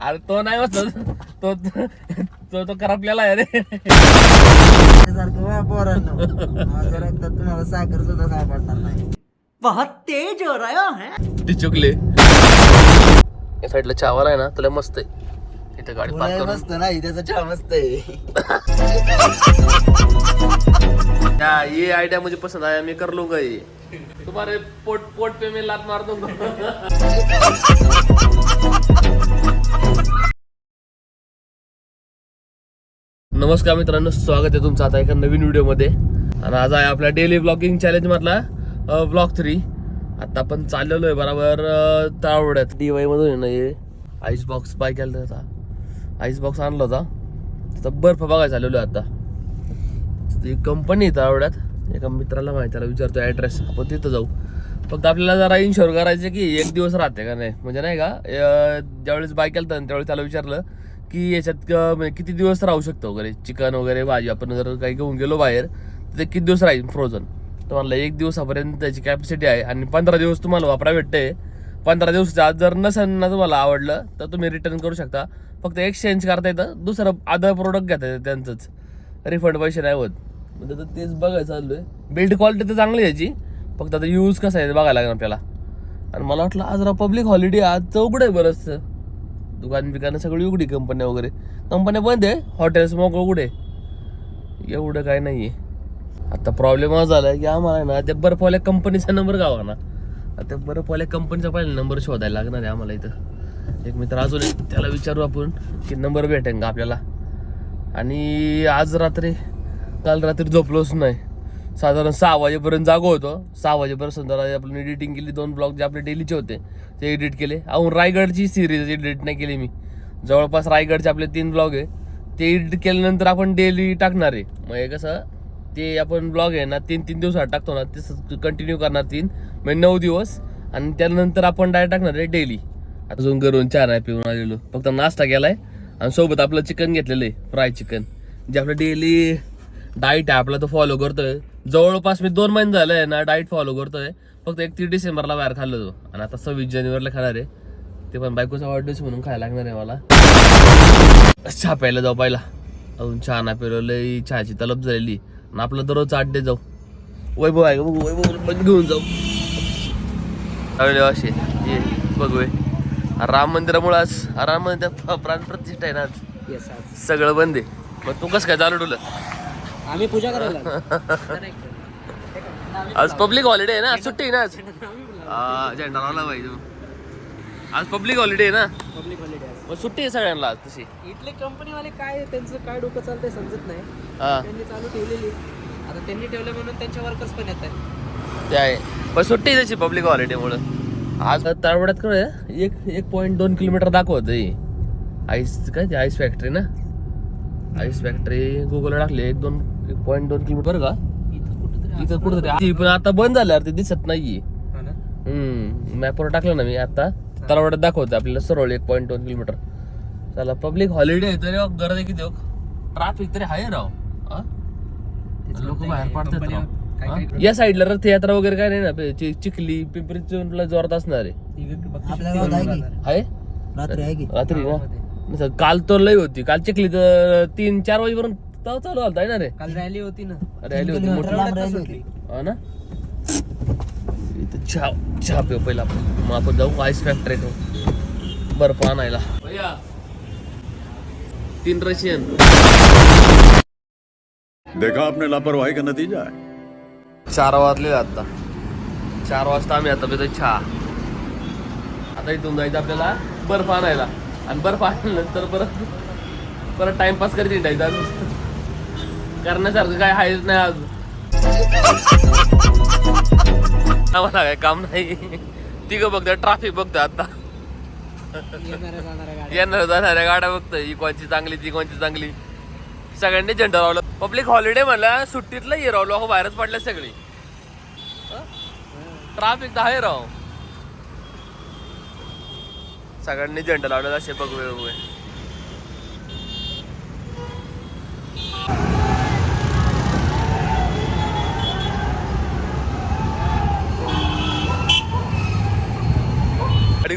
अरे तो नाही बसत तो तो तो करपलेला आहे रे. सारखं वा पोरांनो. माझ्या रक्तात तुम्हाला साखर सुद्धा सापडणार नाही. ती चुकले. या साईडला चावाला आहे ना तुला मस्त आहे. इथे गाडी पार्क तुला करून. मस्त नाही त्याचा चहा मस्त आहे. या ये आइडिया मुझे पसंद आया मैं कर लूंगा ये. तुम्हारे पोट पोट पे मैं लात मार दूंगा. नमस्कार मित्रांनो स्वागत आहे तुमचं आता एका नवीन व्हिडिओमध्ये. आणि आज आहे आपल्या डेली ब्लॉगिंग चॅलेंजमधला ब्लॉग थ्री आता आपण चाललेलो आहे बरोबर अं, तावड्यात डी वायमधून आहे ना हे? आईस बॉक्स बाय केला होता आईस बॉक्स आणला होता. त्याचा बर्फ बघायला चाललेलो आहे आता. ती कंपनी आहे तावड्यात एका मित्राला माहिती त्याला विचारतो ॲड्रेस आपण तिथं जाऊ. फक्त आपल्याला जरा इन्शुअर करायचं की एक दिवस राहते का नाही. म्हणजे नाही का ज्यावेळेस बाईक केलं त्यावेळेस त्याला विचारलं की याच्यात क- म्हणजे किती दिवस राहू शकतो वगैरे? चिकन वगैरे भाजी आपण जर काही घेऊन गेलो बाहेर तर ते किती दिवस राहील फ्रोझन तर म्हणलं एक दिवसापर्यंत त्याची कॅपॅसिटी आहे आणि पंधरा दिवस तुम्हाला वापरा भेटते. पंधरा दिवसाच्या आत जर नसेल ना तुम्हाला आवडलं तर तुम्ही रिटर्न करू शकता. फक्त एक्सचेंज करता येतं दुसरं आदर प्रोडक्ट घेता येतं त्यांचंच. रिफंड पैसे नाही होत. म्हणजे तेच बघायचं चालू आहे बिल्ड क्वालिटी तर चांगली आहे याची. फक्त आता यूज कसं आहे बघायला लागेल आपल्याला. आणि मला वाटलं आज राव पब्लिक हॉलिडे आज चौकड आहे बरंचसं. दुकान बिकानं सगळी उघडी कंपन्या वगैरे. कंपन्या बंद आहे हॉटेल्स मग उघडे एवढं काय नाही आहे आता प्रॉब्लेम हा झाला की आम्हाला आहे ना त्या बर्फवाल्या कंपनीचा नंबर गावा ना. आता त्या बर्फवाल्या कंपनीचा पहिला नंबर शोधायला लागणार आहे आम्हाला इथं. एक मित्र अजून एक त्याला विचारू आपण की नंबर भेटेल का आपल्याला. आणि आज रात्री काल रात्री झोपलोच नाही. साधारण सहा वाजेपर्यंत जागो होतो. सहा वाजेपर्यंत संध्याकाळी आपण एडिटिंग केली. दोन ब्लॉग जे आपले डेलीचे होते ते एडिट केले. अहो रायगडची सिरीज एडिट नाही केली मी. जवळपास रायगडचे आपले तीन ब्लॉग आहे. ते एडिट केल्यानंतर आपण डेली टाकणार आहे. मग हे कसं ते आपण ब्लॉग आहे ना तीन तीन दिवसात टाकतो ना ते कंटिन्यू करणार तीन. म्हणजे नऊ दिवस. आणि त्यानंतर आपण डायरेक्ट टाकणार आहे डेली आता अजून घरून चार आहे पिऊन आलेलो. फक्त नाश्ता केलाय. आणि सोबत आपलं चिकन घेतलेलं आहे फ्राय चिकन जे आपलं डेली डाईट आहे आपला तो फॉलो करतोय. जवळपास मी दोन महिने झाले ना डाईट फॉलो करतोय. फक्त एकतीस डिसेंबरला बाहेर खाल्लो होतो. आणि आता सव्वीस जानेवारीला खाणार आहे. ते पण बायकोचा वाढदिवस म्हणून खायला लागणार आहे मला. चहा प्यायला जाऊ पहिला. अजून चहा पिलो लई चहाची तलब झालेली. आणि आपलं दररोज आड्डे जाऊ. वैभव आहे का बघू वैभव घेऊन जाऊ. असे ये बघूय राम मंदिरामुळे आज राम मंदिर प्राण प्रतिष्ठा आहे ना आज. सगळं बंद आहे. मग तू कसं काय चालू ठेवलं आम्ही पूजा करायला आज पब्लिक हॉलिडे आहे ना आज सुट्टी आहे ना आज. झेंडा लावला पाहिजे आज पब्लिक हॉलिडे आहे ना. पब्लिक हॉलिडे सुट्टी आहे सगळ्यांना आज तशी. इथले कंपनीवाले काय त्यांचं काय डोकं चालतंय समजत नाही. हा. त्यांनी चालू ठेवलेली. आता त्यांनी ठेवलं म्हणून त्यांचे वर्कर्स पण येत आहेत ते आहे. पण सुट्टी आहे तशी पब्लिक हॉलिडे मुळे. आज तारवड्यात काय आहे? एक एक पॉईंट दोन किलोमीटर दाखवत आईस काय ते आईस फॅक्टरी ना? आईस फॅक्टरी गुगलला टाकले एक दोन एक पॉईंट दोन किलोमीटर. बरं का? इथं कुठं इथं कुठं तरी पण आता बंद झालं यार ते दिसत नाहीये. ना? हम्म. मॅपवर टाकलं ना मी आता. तरवड्यात दाखवतो आपल्याला सरळ एक पॉईंट दोन किलोमीटर. चला पब्लिक हॉलिडे आहे तरी गरज आहे किती ट्राफिक तरी आहे राव. लोक बाहेर पडतात राव. हा? या साईडला रथयात्रा वगैरे काय नाही ना? पे- चि- चिखली पिंपरी चिंचवडला जोरात असणार आहे. आपल्या गावात आहे की? आहे? रात्री आहे की? रात्री ना नसेल, काल तर लय होती. काल चिखली तर तीन चार वाजेपर्यंत तवा चालू आहे ना रे? काल रॅली होती ना. रॅली होती मोठी. होती. हा ना? इथं चहा चहा पिऊ पहिला आपण. मग आपण जाऊ आईस फॅक्टरी बर्फ आणायला. तीन रशियन. देखा आपने लापरवाही का नतीजा है? चार वाजले आता. चार वाजता आम्ही आता पितो चहा. आता इथून जायचं आपल्याला बर्फ आणायला. आणि बर्फ आणल्यानंतर परत परत टाइमपास करीत हिंडायचं आम्ही. करण्यासारखं काय आहेच नाही आज आम्हाला काय काम नाही. तिघ बघतोय ट्राफिक बघतोय आता. येणार जाणाऱ्या गाड्या. बघतोय ही कोणची चांगली ती कोणची चांगली. सगळ्यांनी झेंडा लावलं. पब्लिक हॉलिडे म्हणलं सुट्टीतलं ये राव. लोक बाहेरच पडले सगळी. ट्राफिक तर आहे राव. सगळ्यांनी झेंडा लावलं असे बघूया बघूया.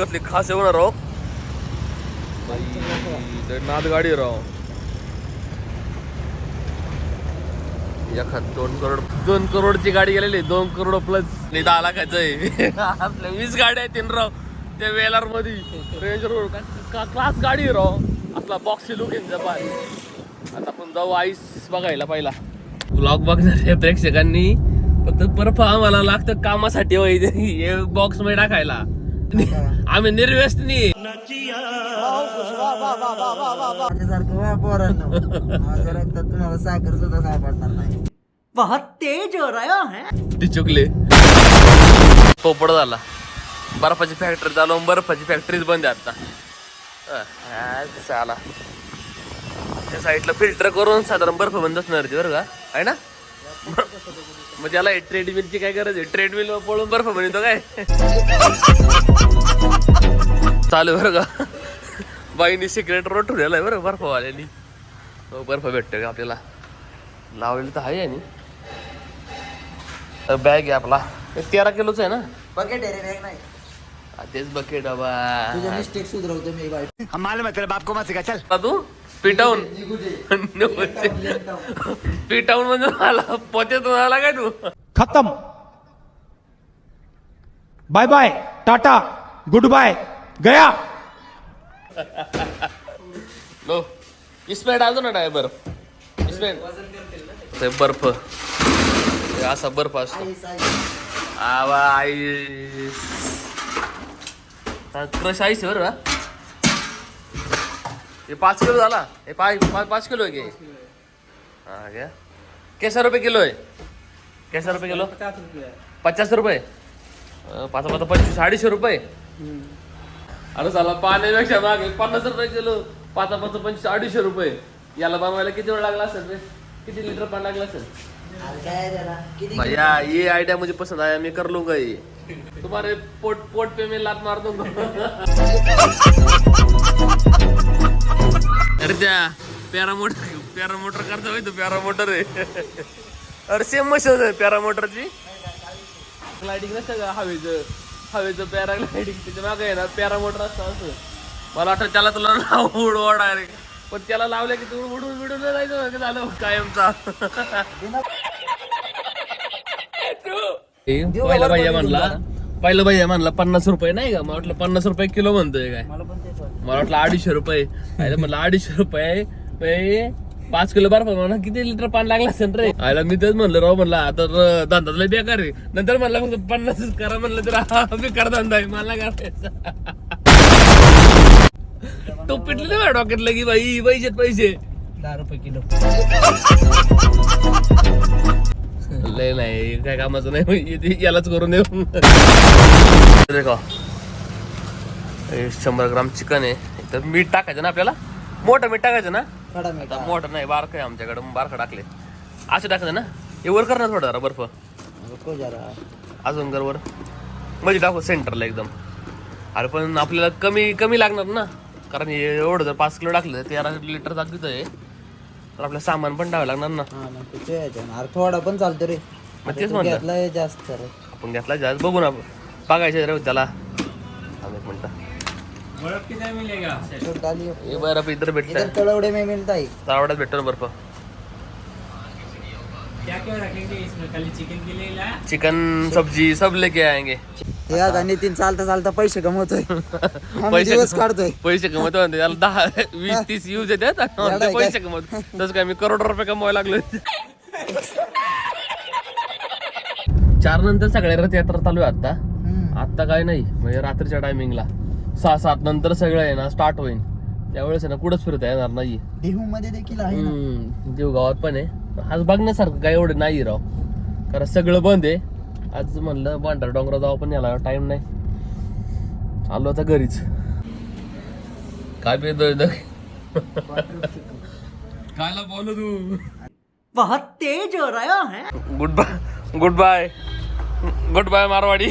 कसली खास येऊन राव. बाई, लय नाद गाडी राव. एखाद दोन करोड दोन करोडची गाडी गेलेली दोन करोड प्लस नाही दहा लाखाचं आहे. आपल्या वीस गाड्या आहेत तीन राव. त्या वेलारमध्ये रेंज रोड क्लास गाडी राव. आपला बॉक्स लुक आहे जपान. आता आपण जाऊ आईस बघायला पहिला. ब्लॉग बघणाऱ्या प्रेक्षकांनी फक्त बर्फ आम्हाला लागतं कामासाठी हे बॉक्समध्ये टाकायला. आम्ही निर्व्यसनी साखर सुद्धा सापडणार नाही ती चुकले. पोपड झाला. बर्फाची फॅक्टरी चालू बर्फाची फॅक्टरीच बंद आहे आता. हा, चाला. त्या साईडला फिल्टर करून साधारण बर्फ बंद असणार ती बरं का? आहे ना? मग त्याला ट्रेडमिलची काय गरज आहे? ट्रेडमिल पळून बर्फ बनवतो काय? चालू आहे बरं का? बाईनी सिक्रेट रोड ठेवलेला आहे बरं बर्फवाल्यानी. हो बर्फ भेटतोय का आपल्याला? लावलेलं तर आहे आणि. बॅग आहे आपला. तेरा किलोच आहे ना? बकेट आहे रे बॅग नाही. तेच बकेट बाबा. Mistake सुधरवतो me by. मालूम है तेरे बाप को मत चल. तू पिटाऊन पिटाऊन म्हणजे मला पोत्यातून आला काय तू? खत्म. Bye bye tata good bye गया. लो इसमें डाल दो ना ड्रायव्हर इसमें. ते बर्फ. असा बर्फ असतो. आवा आईस. हा, क्रश आईस आहे बरं का? हे पाच किलो झाला. हे पाच पाच पाच किलो आहे की? हा क्या कैसा रुपये किलो आहे. कैसा रुपये किलो? पचास रुपये अं, पाच पाच पंचवीस अडीचशे रुपये. अरे झाला पाण्यापेक्षा मागे पन्नास रुपये किलो. पाच पाच पंचवीस अडीचशे रुपये. याला बनवायला किती वेळ लागला असेल रे? किती लिटर पाणी लागलं असेल? काय आहे त्याला किती भैया ये आइडिया मुझे पसंद आया मैं कर लूंगा ये. तुम्हारे पोट पोट पे मैं लात मार दूंगा. अरे त्या पॅरामोटर पॅरामोटर करता माहिती पॅरामोटर आहे. अरे सेम मशीन आहे पॅरामोटरची ग्लायडिंग नसतं का? हवेचं हवेचं पॅराग्लायडिंग त्याच्यामागे आहे ना पॅरामोटर असतं असं. मला वाटतं त्याला तुला नाव उडवा रे. पण त्याला लावलं की तू उडून बिडून जायचं झालं कायमचा. पहिला भैया म्हणला. पहिला भैया म्हणला पन्नास रुपये नाही का? मला वाटलं पन्नास रुपये किलो म्हणतोय काय? मला पण तेच वाटतं. मला वाटलं अडीचशे रुपये. आयला म्हणलं अडीचशे रुपये? पाच किलो बर्फ म्हणा किती लिटर पाणी लागलं असेल रे? आयला मी तेच म्हणलं राव म्हणलं आता तर धंदा लय बेकार आहे. नंतर म्हणलं फक्त पन्नासच करा म्हणलं तर हा बेकार धंदा आहे मला काय करायचा? तो पिटलं नाही माझ्या डोक्यातलं की बाई पैसेत पैसे. दहा रुपये किलो. लय नाही काय कामाचं नाही यालाच करून देऊ. हे शंभर ग्राम चिकन आहे. तर मीठ टाकायचं ना आपल्याला? मोठं मीठ टाकायचं ना? कडा मी आता मोठं नाही बारकं आहे आमच्याकडे बारकं टाकले. असं टाकायचं ना? हे वर कर ना थोडं जरा बर्फ. अजून कर वर. म्हणजे टाकू सेंटरला एकदम. अरे पण आपल्याला कमी कमी लागणार ना? कारण एवढं जर पाच किलो टाकलं तर लिटर टाकीचं आहे. तर आपल्याला सामान पण टाकावं लागणार ना. हा यायचं थोडा पण चालतो रे. मग तेच म्हणलं. घेतलाय जास्त रे. आपण घेतला जास्त. बघू ना बघायचं रे त्याला थांब एक मिनिट. छोटा लियो हे बरं इधर भेटतं इधर तळवडे में मिलता है. तावड्यात भेटतो ना बर्फ. क्या क्या रखेंगे इसमें? खाली चिकन के लिए ला? चिकन सब्जी सब लेके आएंगे. हे आता नितीन चालता चालता पैसे कमवतोय. आम्ही पैसे दिवस काढतोय. पैसे कमवतो म्हणते त्याला दहा वीस तीस यूज येतात आणि आहे पैसे कमवतो. तसं काय मी करोड रुपये कमवायला लागलो चार नंतर सगळ्या रथ यात्रा चालू आहे आता. आता काय नाही म्हणजे रात्रीच्या टायमिंगला सहा सात नंतर सगळं आहे ना स्टार्ट होईल त्यावेळेस आहे ना कुठंच फिरता येणार नाही देहू मध्ये देखील आहे ना? हम्म, देव गावात पण आहे. आज बघण्यासारखं काय एवढं नाही राव. कारण सगळं बंद आहे. आज म्हणलं भांडार डोंगरा जावं पण याला टाइम नाही. आलो आता घरीच. काय पेतोय कायला बोल तू? बहुत तेज हो रहा है। Good bye good bye good bye Marwadi.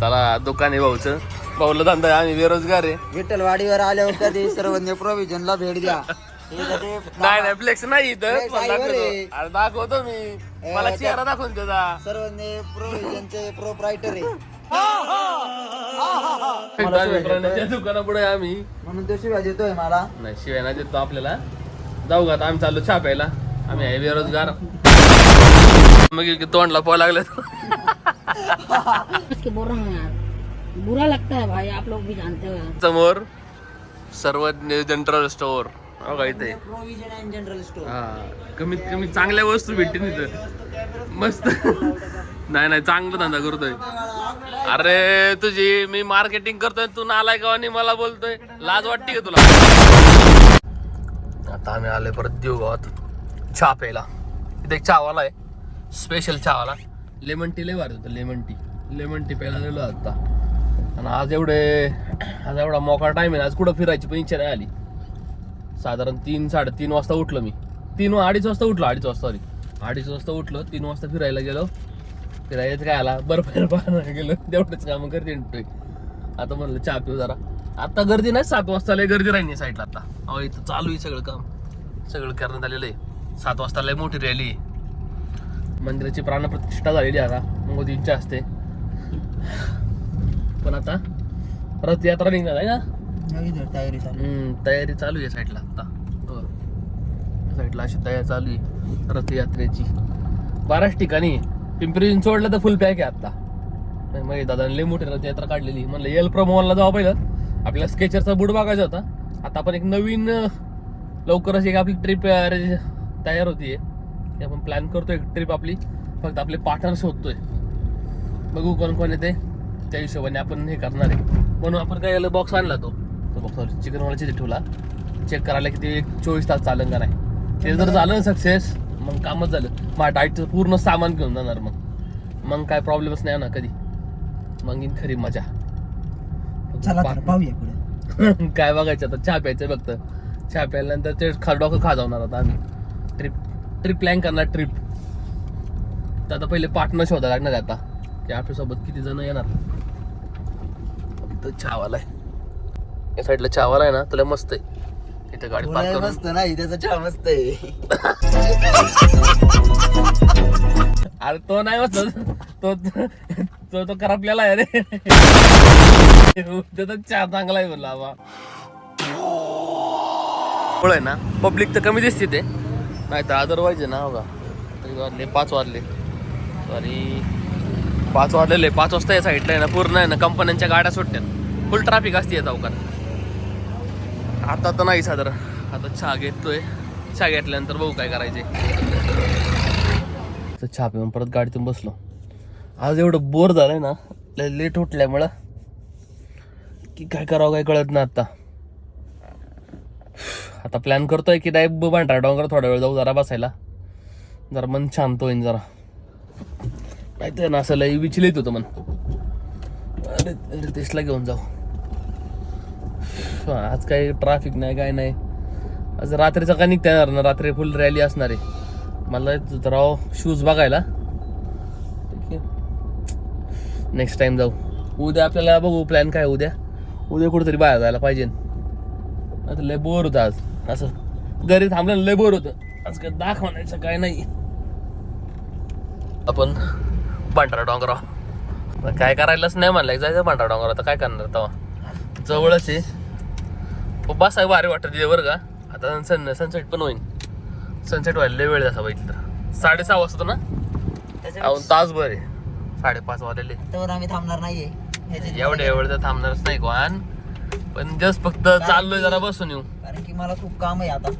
चला दुकान आहे भाऊचं. भाऊला धंदा आम्ही बेरोजगार आहे. विठ्ठल वाडीवर आल्यावर कधी सर्वज्ञ प्रोव्हिजनला भेट द्या. नाही नाही फ्लेक्स नाही इथं. Flex मला आहे बरं दाखवतो. अरे दाखवतो मी. मला त्या- चेहरा दाखवून त्याचा सर्वज्ञ प्रोव्हिजनचे प्रोप्रायटर आहे. मित्रांच्या दुकानापुढे आम्ही. म्हणून तो शिवाय देतोय मला. नाही शिवाय नाही देतो आपल्याला. जाऊ का आता आम्ही चाललो चहा प्यायला. आम्ही आहे बेरोजगार. मग तोंडला पोहा लागले. के बोल रहे हैं यार बुरा लगता है भाई आप लोग भी जानते हो यार समोर सर्वज्ञ जनरल स्टोअर हो का इथे? प्रोव्हिजन अँड जनरल स्टोर हा कमीत कमी चांगल्या वस्तू भेटतील इथं. मस्त. नाही नाही चांगलं धंदा करतोय. अरे तुझी मी मार्केटिंग करतोय तू नालाय का आणि मला बोलतोय. लाज वाटते का तुला? आता आम्ही आलोय परत देऊ गावात चहा प्यायला. इथे एक चहावाला आहे. स्पेशल चहावाला. लेमन टी लय भारी होतं लेमन टी लेमन टी प्यायला गेलो आता. आणि आज एवढे आज एवढा मोकळा टाइम आहे आज कुठं फिरायची पण इच्छा नाही आली. साधारण तीन साडेतीन वाजता उठलो मी. तीन अडीच वाजता उठलो अडीच वाजता सॉरी अडीच वाजता उठलो तीन वाजता फिरायला गेलो. फिरायचं काय आला? बर्फ पाहायला गेलो. तेवढंच कामं करते आता म्हणलं चहा पिऊ जरा. आता गर्दी नाही सात वाजता लय गर्दी राहिली साईडला आता. अहो इथं चालू आहे सगळं काम. सगळं करण्यात आलेलं आहे. सात वाजता लय मोठी रॅली आहे. मंदिराची प्राणप्रतिष्ठा झालेली आहे आता. इच्छा असते. पण आता रथयात्रा निघणार आहे ना? तयारी चालू. तयारी चालू आहे साईडला आता. साईडला अशी तयारी चालू आहे रथयात्रेची. बाराच ठिकाणी पिंपरी चिंचवडला तर फुल पॅक आहे आता. मग दादाने लई मोठी रथयात्रा काढलेली. म्हणलं एल प्रमोहनला जावं पहिलं. आपल्याला स्केचरचा बुड बघायचा होता. आता आपण एक नवीन लवकरच एक आपली ट्रिप तयार होतीये. आहे आपण प्लॅन करतो एक ट्रिप आपली. फक्त आपले पार्टनर शोधतोय. बघू कोण कोण येते त्या हिशोबाने आपण हे करणार आहे. म्हणून आपण काय बॉक्स आणला तो. तो बॉक्स चिकनवाल्याची ठेवला. चेक करायला किती एक चोवीस तास चालन का नाही. ते जर झालं सक्सेस मग कामच झालं. माझ्या डाईटचं पूर्ण सामान घेऊन जाणार मग. मग काय प्रॉब्लेमच नाही ना कधी. मग येईन खरी मजा. चला तर पाहूया पुढे. काय बघायचं आता? चहा प्यायचं फक्त. चहा प्यायल्यानंतर ते खा डोकं खाजावणार आता आम्ही. ट्रिप ट्रिप प्लॅन करणार ट्रिप तर आता पहिले पार्टनर शोधायला लागणार आता. की आपल्यासोबत किती जण येणार? इथं चहावाला आहे. या साईडला चहावाला आहे ना तुला मस्त आहे. इथे गाडी पार्क करून. मस्त नाही त्याचा चहा मस्त आहे. अरे तो नाही मस्त तो तो तो करपलेला आहे रे. त्याचा चहा चांगला आहे बोलला बा. आहे ना पब्लिक तर कमी दिसते ते. नाही तर अदरवाईज आहे ना हो का? तरी वाजले पाच वाजले. सॉरी पाच वाजलेले पाच वाजता या साईडला आहे ना पूर्ण आहे ना कंपन्यांच्या गाड्या सुटतात. फुल ट्रॅफिक असते या चौकात. आता तर नाही साधारण. आता चहा घेतोय. चहा घेतल्यानंतर बघू काय करायचे. तर चहा पिऊन परत गाडीतून बसलो. आज एवढं बोर झालंय ना लय लेट उठल्यामुळं की काय करावं काय कळत ना आता. आता प्लॅन करतोय की नाही भांडरा डोंगर थोडा वेळ जाऊ जरा बसायला. जरा मन शांत होईन जरा. नाही तर ना असं लय विचलित होतं मन. अरे अरे तेसला घेऊन जाऊ. आज काही ट्रॅफिक नाही काय नाही. आज रात्रीचा काय निघता येणार ना रात्री फुल रॅली असणार आहे. मला राव शूज बघायला. नेक्स्ट टाइम जाऊ. उद्या आपल्याला बघू प्लॅन काय उद्या. उद्या कुठेतरी बाहेर जायला पाहिजे. आता लय बोर होतं आज. असं. घरी थांबलं लय बोर होतं. आज काय दाखवण्याचं काय नाही. आपण पांढरा डोंगराव. काय करायलाच नाही म्हणलं. जायचं पांढरा डोंगराव. तर काय करणार तेव्हा जवळच आहे. बस आहे भारी वाटत तिथे बरं का. आता सन सनसेट पण होईल सनसेट व्हायला वेळ जसा बघितलं तर. साडेसहा वाजता ना? अहो तासभर आहे. साडेपाच वाजलेले त्यावर आम्ही थांबणार नाहीये. ह्याच्यात एवढे एवढे तर थांबणारच नाही कोण? पण जस्ट फक्त चाललोय जरा बसून येऊ. कारण की मला खूप काम आहे आता.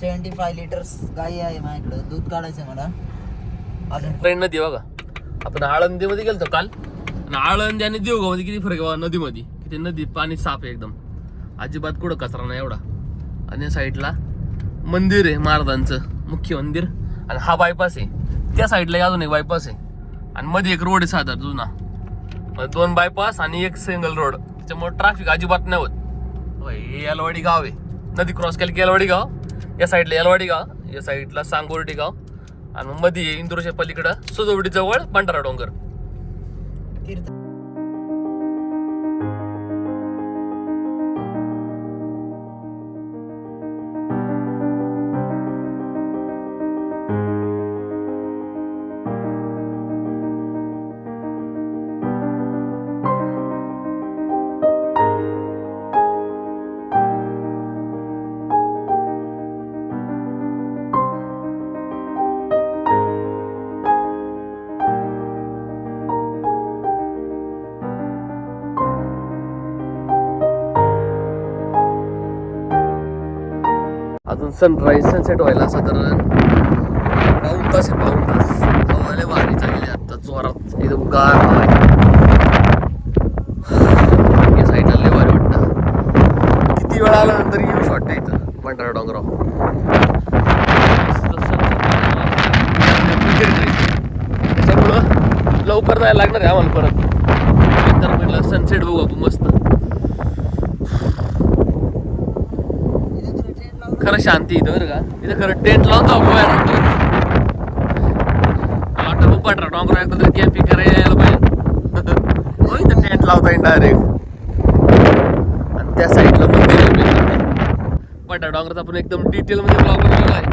सेव्हन्टी फाय लिटर्स गाई आहे माझ्याकडे. दूध काढायचं मला. अजून ट्रेन नदी बघा? आपण आळंदीमध्ये गेलतो काल. आणि आळंदी आणि देवगावमध्ये किती फरक आहे नदीमध्ये. किती नदी पाणी साफ आहे एकदम. अजिबात कुठं कचरा नाही एवढा. आणि या साईडला मंदिर आहे महाराजांचं मुख्य मंदिर. आणि हा बायपास आहे. त्या साईडला अजून एक बायपास आहे. आणि मध्ये एक रोड आहे साधा जुना. मग दोन बायपास आणि एक सिंगल रोड त्याच्यामुळे ट्रॅफिक अजिबात नाही होत. हे यलवाडी गाव आहे. नदी क्रॉस केली की यलवाडी गाव. या साईडला यलवाडी गाव. या साईडला सांगोर्डी गाव. आणि मग मध्ये इंदूरच्या पलीकडं सुजवडी जवळ पांढरा डोंगर पण सनराईज सनसेट व्हायला साधारण पाऊन तास आहे पाऊन तास. हवा लय भारी चालली आता जोरात एकदम गार हवा आहे. साईडला लय भारी वाटतं. किती वेळा आल्यानंतर येऊ वाटतं इथं. पंढरा डोंगराव. त्याच्यामुळं लवकर जायला लागणार आहे आम्हाला परत. नंतर म्हटलं सनसेट बघू आपण मस्त. खरं शांती इथं बरं का? इथं खरं टेंट लावून जाऊ वाटतं खूप पाठरा डोंगर एकदा तरी कॅम्पिंग करायला यायला पाहिजे. हो इथं टेंट लावता येईल डायरेक्ट आणि त्या साईडला मंदिर आहे. पटा डोंगराचा आपण एकदम डिटेल मध्ये ब्लॉग बनवलेला आहे